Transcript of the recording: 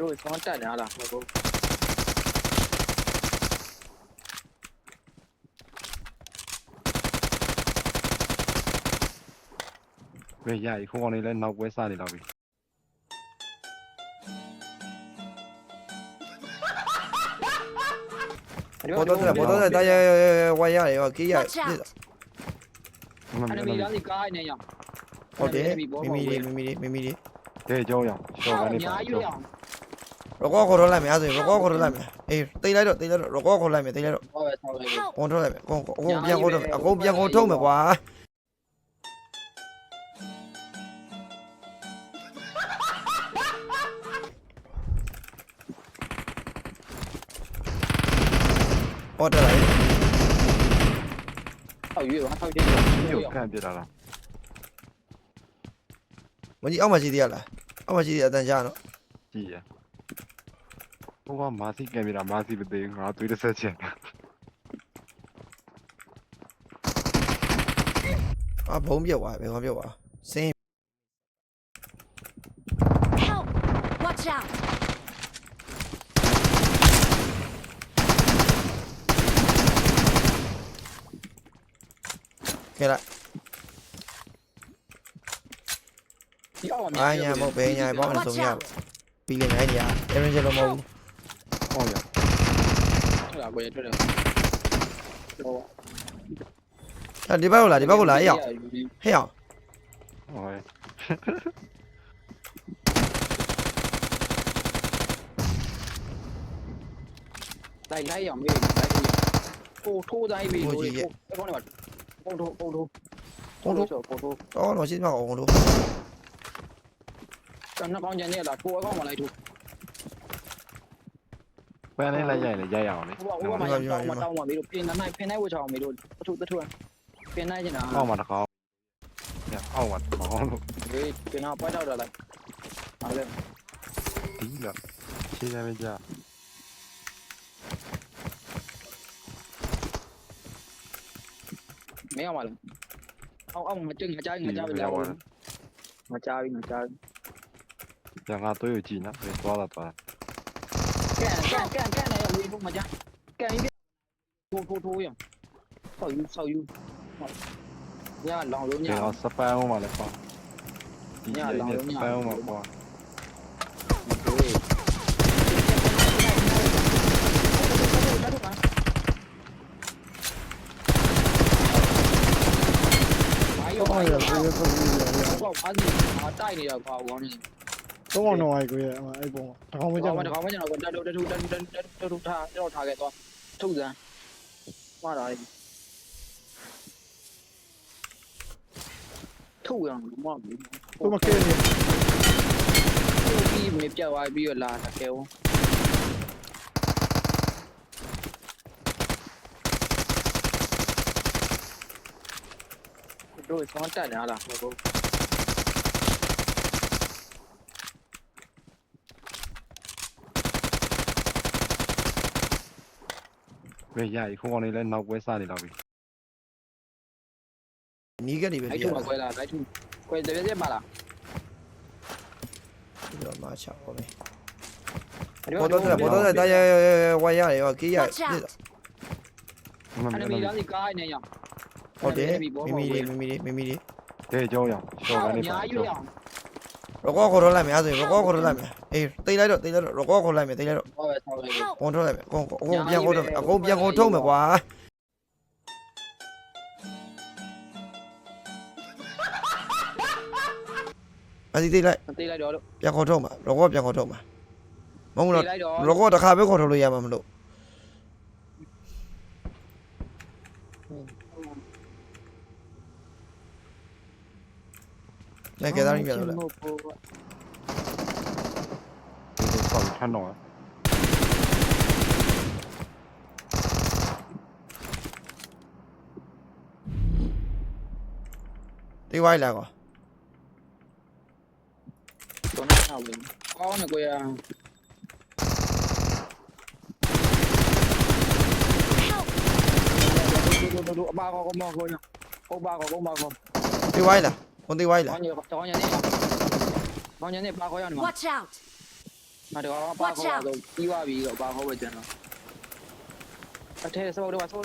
တို့ဆောင်းတက်နေလားဟိုကိုဘယ်ရည်ခုကောင်လေးလည်းနောက်ပွဲစနေတော့ပြီပေါ်တော့တယ်ပေါ်တော့တယ်တာရရဝါရရကေးရ Watch out! မမအဲ့မဒီလားဒီကားနေရဟုတ်တယ်မိမိလေးမိမိလေးမိမိလေးတဲ့ကြောင်းရအောင်ရှော့ကနေညာပါယူကြော ရင်းအောင်ရကောခေါ်တော့လိုက်မယ်အဲ့ဆိုရင်ရကောခေါ်တော့လိုက်မယ်အေးတိတ်လိုက်တော့တိတ်လိုက်တော့ရကောခေါ်လိုက်မယ်တိတ်လိုက်တော့ဟောပဲဆောင်းလိုက် Help! ကွန်ထုတ်လိုက်မယ်ကွန်အကုန်ပြန်ကွန်ထုတ်အကုန်ပြန်ကွန်ထုတ်မယ်ကွာဟောတယ်လိုက်ဟောက်ယူရဟောက်ချင်းညို့ကန်ပြတာလားမကြီးအောက်မှာရှိသေးရလားအောက်မှာရှိသေးအတန်ကြာတော့ကြည်ရ ဟိုကမာစီကန်ပြတာမာစီမသေးငါသွေးတစ်ဆက်ချင်အာဘုံပြုတ်သွားဘယ်ကောင်ပြုတ်သွားစင်း Help! Watch out! ခဲလိုက်ဒီအောက်မှာအာညာမဟုတ်ဘယ်ညာဘောင်းနဲ့ Watch ဆုံးရ out! ပြီးလေနိုင်နေရအရင်ကျတော့မဟုတ်ဘူးဟောရ ဟုတ်လားကိုရတွေ့တယ်ဟောအဲ့ဒီဘက်ကိုလာဒီဘက်ကိုလာအေးအောင်ဟဲ့အောင်ဟောရလိုက်လိုက်အောင်မေးလိုက်ကိုထိုးတိုင်းပြီလို့အဲ့ကောင်း နေပါပုံထိုးပုံထိုးပုံထိုးပုံထိုးတော့တော့ရှိမှာအောင်လို့ကျွန်တော်ကောင်းကြနေလားကိုအကောင်းမလိုက်ထိုးပန်းလေးလိုက်ရိုက်လေရိုက်ရအောင်လေဟိုကဟိုကမတောင်းမတောင်းပါမေးလို့ပြင်နိုင်ပြင်နိုင်ဝချောင်းမေးလို့အထုတထုပြင်နိုင်နေတာအောက်မှာတစ်ခေါက်ညအောက်မှာတစ်ခေါက်လို့ဒီပြင်တော့ပွိုင်းတော့လိုက်ဟာလေဒီလားရှင်းတယ်မကြမင်းအောင်ပါလားအောက်အောက်မကျငကြားငကြားပဲလာပါငကြားပြီငကြားညငါသွေးကိုကြည် နော်ဘယ်သွားတာသွားကန်ကန်ကန်ကန်နေရဝေးဖို့မကြားကန်ပြီးထိုးထိုးထိုးရဆောက်ယူဆောက်ယူညလောင်လို့ညတယ်ဟောစပန်းအောင်ပါလေပေါ့ဒီညညလောင်နေလို့စညပန်းအောင်ပါပေါ့ဘာရောဘာရောဘာဘာဒီအတိုက်နေရကွာကောင်းနေ သုံးအောင်တော့အဲ့ကိုရအဲ့ပုံတကောင်မကြောက်ဘာတကောင်မကျွန်တော်တက်တက်တက်တက်တက်တက်တက်ထားတော့ထားခဲ့တော့ထုတ်စမ်းမှားတာလေထုတ်ရအောင်မဟုတ်ဘူးကိုမကဲနေပြီးမပြောက်သွားပြီးတော့လာတာကဲဝတို့ဆောင်းတက်နေလားဟိုကိုဘ ယ်ရည်ခုကောင်လေးလည်းနောက်ပွဲစနေတော့ပြီနီးကက်တွေပဲအဲ့ပြရထုတာမကွဲလားအဲ့ထုကွဲတယ်ပြည့်ပါလားဒီတော့မချပါမယ်ပေါ်တော့တယ်ပေါ်တော့တယ်တာရဝါရရကေးရ Watch out! မမအဲ့မဒီလားဒီကားနေရဟုတ်တယ်မိမိလေးမိမိလေးမိမိလေးတဲ့ကြောင်းရအောင်ရှော့ကနေပါညာယူကြောင်းရအောင် ရကောခေါ်တော့လိုက်မယ်အဲ့ဆိုရင်ရကောခေါ်တော့လိုက်မယ်အေးတိတ်လိုက်တော့တိတ်လိုက်တော့ရကောခေါ်လိုက်မယ်တိတ်လိုက်တော့ဟောပဲဆောက်လိုက် Help! ကွန်ထုတ်လိုက်မယ်ကွန်အကုန်ပြန်ကွန်ထုတ်အကုန်ပြန်ကွန်ထုတ်မယ်ကွာအဲ့ဒီတိတ်လိုက်မသေးလိုက်တော့လို့ပြန်ခေါ်ထုတ်မှာရကောပြန်ခေါ်ထုတ်မှာမဟုတ်ဘူးသေးတော့လိုက်တော့ရကောတစ်ခါပဲခေါ်ထုတ်လို့ရမှာမလို့ ညကဲသားရင်းပြန်လို့လားဒီဆောက်ထမ်းတော့တေးဝိုင်းလာကွာတော့နောက်ဝင်ကောင်းနေကိုရ Help! တို့တို့အပါကောကောမောကိုရဟုတ်ပါကောကောမောကောတေးဝိုင်းလာ คนตีไว้เหรอ Con nhiều, cho con nhiều nè. Con nhiều nè, ba khối nhau nè mà. Watch out! Mà được không? Ba Watch khối out. rồi, đi qua bị rồi, ba khối rồi chuyện rồi. Thế là sao đâu mà sao đâu